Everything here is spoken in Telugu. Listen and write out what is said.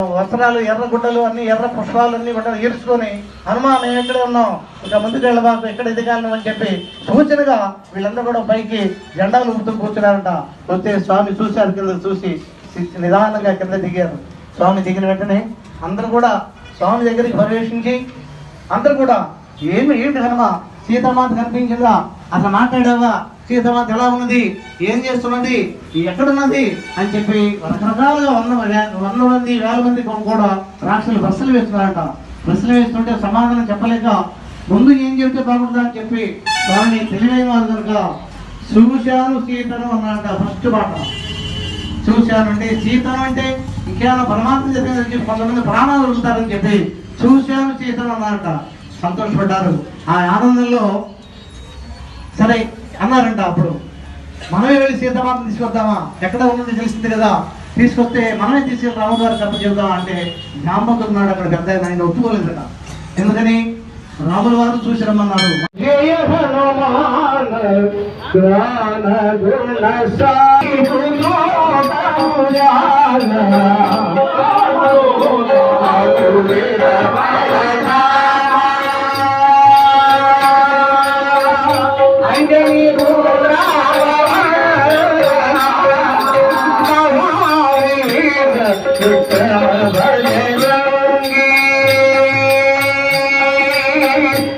వస్త్రాలు ఎర్ర గుడ్డలు అన్ని ఎర్ర పుష్పాలు అన్ని కూడా ఈడ్చుకొని హనుమా మేము ఎక్కడే ఉన్నాం ఇంకా ముందుకు వెళ్ళబాకు ఎక్కడ ఎదగాలను అని చెప్పి సూచనగా వీళ్ళందరూ కూడా పైకి జెండాలు ఊపుతూ కూర్చున్నారంట. వస్తే స్వామి చూశారు కింద చూసి నిదానంగా కింద దిగారు. స్వామి దిగిన వెంటనే అందరూ కూడా స్వామి దగ్గరికి ప్రవేశించి అందరూ కూడా ఏమి ఏంటి హనుమ? సీతామాత కనిపించిందా? అట్లా మాట్లాడావా? సీతమాత ఎలా ఉన్నది? ఏం చేస్తున్నది? ఎక్కడున్నది? అని చెప్పి రకరకాలుగా వంద వంద మంది వేల మంది కూడా రాక్షసులు బస్సులు వేస్తున్నారంట. బస్సులు వేస్తుంటే సమాధానం చెప్పలేక ముందు ఏం చెబితే బాగుంటుందా అని చెప్పి దాన్ని తెలివైన వారు కనుక చూశాను సీతను అన్నారంట ఫస్ట్ పాట. చూశాను అంటే సీతను అంటే ఇంకేమైనా పరమాత్మ జరిగిందని చెప్పి కొంతమంది ప్రాణాలు ఉంటారని చెప్పి చూశాను సీతను అన్నారంట. సంతోషపడ్డారు. ఆ ఆనందంలో సరే అన్నారంట అప్పుడు. మనమే వెళ్ళి సీతామాతను తీసుకొద్దామా? ఎక్కడ ఉన్నది తెలిసింది కదా. తీసుకొస్తే మనమే తీసుకెళ్ళి రాముగారు తప్ప కప్ప చెబుదాం అంటే జాంబకు అక్కడ పెద్ద ఆయన, ఒప్పుకోలేదట. ఎందుకని? రాముల వారు చూసి రమ్మన్నారు. జయ